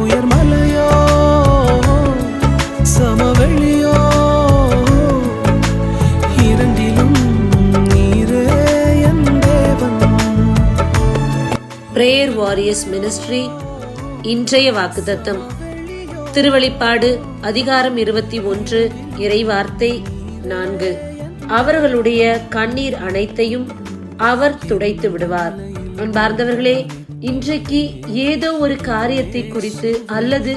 உயர்மலையோ prayer warriors ministry இன்றைய வாக்குத்தத்தம். திருவழிப்பாடு அதிகாரம் இருபத்தி ஒன்று இறைவார்த்தை நான்கு. அவர்களுடைய கண்ணீர் அனைத்தையும் அவர் துடைத்து விடுவார். அன்பார்ந்தவர்களே இன்றைக்கு ஏதோ ஒரு காரியத்தை குறித்து அல்லது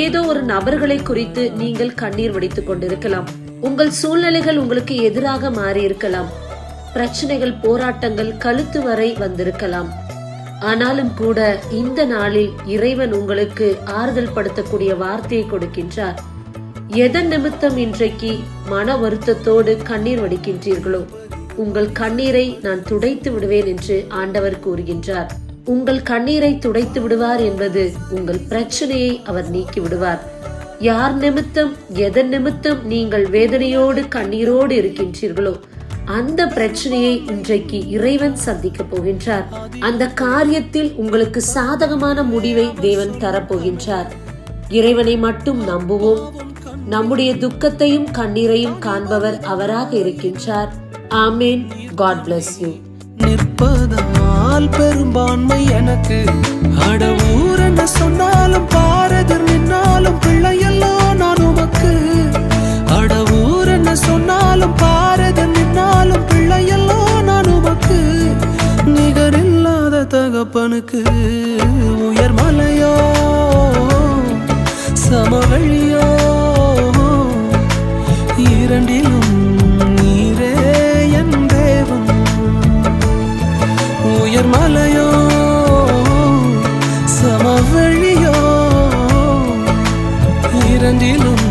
ஏதோ ஒரு நபர்களை குறித்து நீங்கள் கண்ணீர் வடித்துக் கொண்டிருக்கலாம். உங்கள் சூழ்நிலைகள் உங்களுக்கு எதிராக மாறி இருக்கலாம் பிரச்சனைகள் போராட்டங்கள் கழுத்து வரை வந்திருக்கலாம். ஆனாலும் கூட இந்த நாளில் இறைவன் உங்களுக்கு ஆறுதல் படுத்தக்கூடிய வார்த்தையை கொடுக்கின்றார். எதன் நிமித்தம் இன்றைக்கு மன வருத்தத்தோடு கண்ணீர் வடிக்கின்றீர்களோ உங்கள் கண்ணீரை நான் துடைத்து விடுவேன் என்று ஆண்டவர் கூறுகின்றார். உங்கள் கண்ணீரை துடைத்து விடுவார் என்பது உங்கள் பிரச்சனையை அவர் நீக்கி விடுவார். யார் நிமித்தம் எதன் நிமித்தம் நீங்கள் வேதனையோடு கண்ணீரோடு இருக்கின்றீர்களோ அந்த பிரச்சனையை இன்றைக்கு இறைவன் சந்திக்க போகின்றார். அந்த காரியத்தில் உங்களுக்கு சாதகமான முடிவை தேவன் தரப்போகின்றார். இறைவனை மட்டும் நம்புவோம். நம்முடைய துக்கத்தையும் கண்ணீரையும் காண்பவர் அவராக இருக்கின்றார். ஆமேன். காட் பிளஸ் யூ நிற்பதால் பெரும்பான்மை எனக்கு. அட என்ன சொன்னாலும் பாரதர் நின்னாலும் பிள்ளையெல்லாம் நான் உமக்கு. அட என்ன சொன்னாலும் பாரதர் நின்னாலும் பிள்ளையெல்லாம் நான் உமக்கு. நிகரில்லாத தகப்பனுக்கு உயர் மலையோ சமவெளியோ இரண்டிலும் நேர்மலையோ மலையோ சமவெளியோ இரண்டிலும்